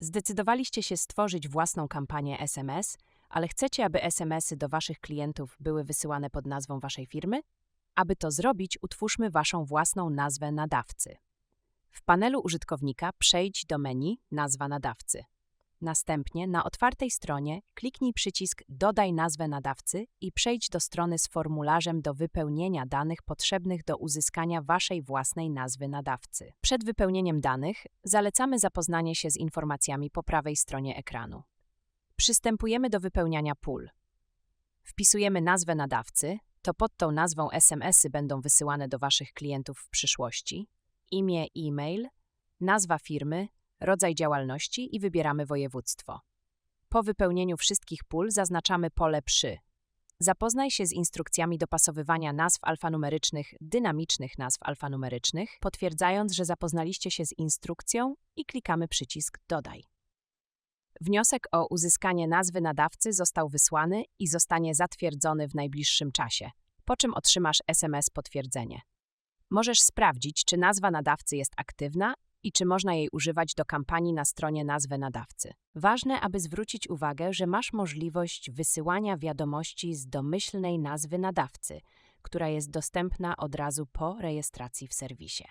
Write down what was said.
Zdecydowaliście się stworzyć własną kampanię SMS, ale chcecie, aby SMS-y do Waszych klientów były wysyłane pod nazwą Waszej firmy? Aby to zrobić, utwórzmy Waszą własną nazwę nadawcy. W panelu użytkownika przejdź do menu Nazwa nadawcy. Następnie na otwartej stronie kliknij przycisk Dodaj nazwę nadawcy i przejdź do strony z formularzem do wypełnienia danych potrzebnych do uzyskania Waszej własnej nazwy nadawcy. Przed wypełnieniem danych zalecamy zapoznanie się z informacjami po prawej stronie ekranu. Przystępujemy do wypełniania pól. Wpisujemy nazwę nadawcy, to pod tą nazwą SMS-y będą wysyłane do Waszych klientów w przyszłości, imię e-mail, nazwa firmy, rodzaj działalności i wybieramy województwo. Po wypełnieniu wszystkich pól zaznaczamy pole przy. Zapoznaj się z instrukcjami dopasowywania nazw alfanumerycznych, dynamicznych nazw alfanumerycznych, potwierdzając, że zapoznaliście się z instrukcją i klikamy przycisk Dodaj. Wniosek o uzyskanie nazwy nadawcy został wysłany i zostanie zatwierdzony w najbliższym czasie, po czym otrzymasz SMS potwierdzenie. Możesz sprawdzić, czy nazwa nadawcy jest aktywna i czy można jej używać do kampanii na stronie nazwy nadawcy. Ważne, aby zwrócić uwagę, że masz możliwość wysyłania wiadomości z domyślnej nazwy nadawcy, która jest dostępna od razu po rejestracji w serwisie.